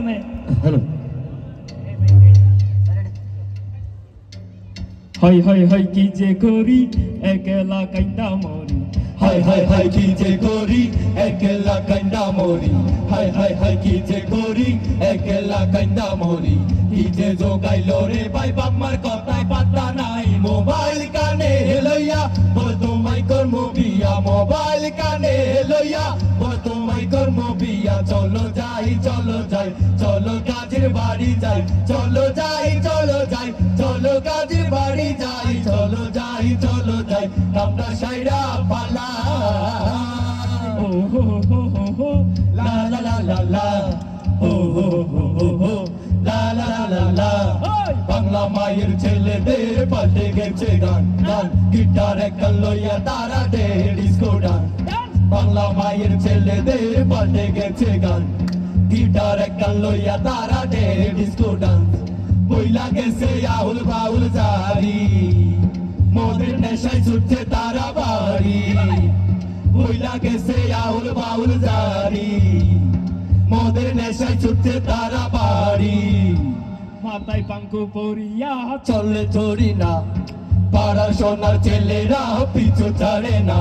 না hello hi high high কি যে করি একলা কাইন্দা মরি হাই হাই হাই কি যে করি একলা কান্দা মরি হাই হাই হাই কি যে করি একলা কান্দা মরি কি যে জোগাইল রে ভাই বাপমার কথায় পাত্তা নাই মোবাইল কানে লইয়া বল তোমায় কর্ম বিয়া মোবাইল কানে লইয়া বল বিয়া চলো যাই চলো যাই চলো কাজের বাড়ি যাই চলো যাই চলো যাই চলো কাজের বাড়ি যাই চলো যাই চলো যাই আমরা সাইরা পালা। লা লা লা লা লা ও হো হো হো হো লা লা লা লা লা। বাংলা মায়ের ছেলেদের পাল্টে গেছে গান গান। গিটার একটা লইয়া তারা দে ডিস্কো ডান বাংলা মায়ের ছেলেদের পাল্টে গেছে গান। গিটার একটা লইয়া তারা দে ডিস্কো ডান বইলা গেছে আহুল বাউল জারি। মোদের নেশায় ছুটছে তারা বাড়ি। বইলা গেছে আহুল বাউল জারি। মোদের নেশায় ছুটছে তারা বাড়ি। মাথায় পাঙ্কু পরিয়া চলে চড়ি না। পড়াশোনার ছেলেরা পিছু ছাড়ে না।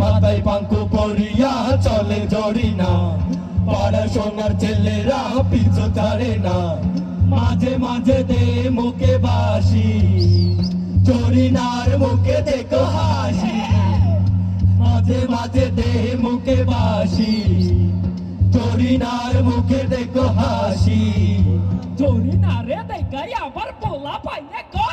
মাথায় পাঙ্কু পড়িয়া চলে জড়ি না পড়াশোনার ছেলেরা পিছু ছাড়ে না। মাঝে মাঝে দে মুখে বাসি চরিনার মুখে দেখো হাসি। মাঝে মাঝে দে মুখে বাসি চরিনার মুখে দেখো হাসি। চোরি না রে দেখাই আবার পোলা কই কি?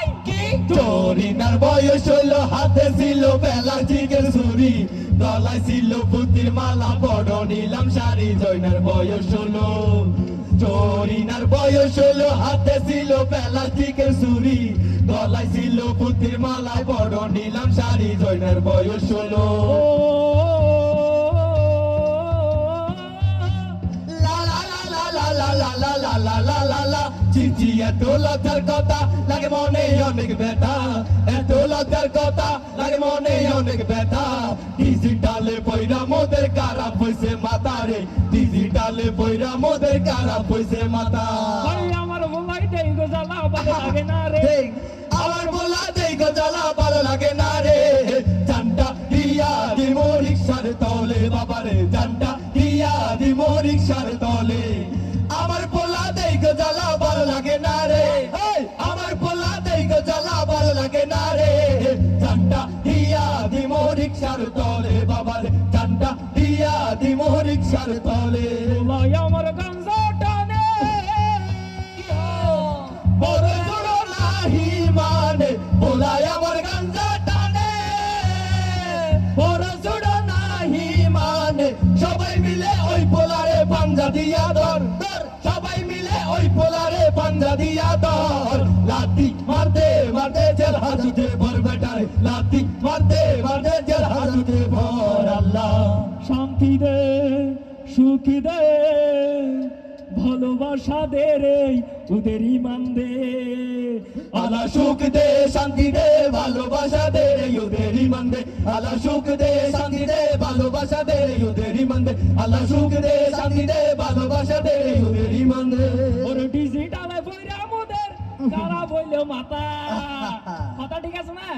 চরিনার বয়স হলো হাতে ছিল বেলা চিকেন ছুরি গলায় ছিল পুতির মালা বড় নিলাম শাড়ি জয়নার বয়স হলো চরিনার বয়স হলো হাতে ছিল বেলা চিকেন ছুরি গলায় ছিল পুতির মালা বড় নিলাম শাড়ি জয়নার বয়স হলো লা লা লা লা লা লা লা লা লা লা লা লা লা লজ্জার কথা মনে অনেক ব্যথা। এত লজ্জার কথা লাগে মনে অনেক ব্যথা। ডিজিটালে পয়রা মোদের খারাপ হইছে মাথা রে। ডিজিটালে পয়রা মোদের হইছে মাথা। ভাই আমার বলাই দেই গো জ্বালা ভালো লাগে না রে। আমার বলা দেই গো জ্বালা ভালো লাগে না রে। জানটা দিয়া দিমো রিক্সার তলে বাবারে জানটা বাবারে জানটা দিয়া দিমো রিক্সার তলে। আমার গাঞ্জা টানে। বড় নাহি মানে আমার গাঞ্জা টানে। বড় জোর নাহি মানে সবাই মিলে ওই পোলারে পাঞ্জা দিয়া ধর সবাই মিলে ওই পোলারে পাঞ্জা দিয়া ধর। লাতি মারতে মারতে জেল হাজুতে ভর বেটারে লাতি মারতে মারতে শান্তি দে সুখী দে ভালোবাসা দে রে ওদের ইমান দে আলা সুখ দে শান্তি দে ভালোবাসা দে ওদের ইমান দে আলা সুখ দে শান্তি দে ভালোবাসা দে ওদের ইমান দে আলা সুখ দে শান্তি দে ভালোবাসা দে ওদের ইমান দে ওর ডিজিটালে বইরা মোদের খারাপ হইল মাথা কথা ঠিক আছে না?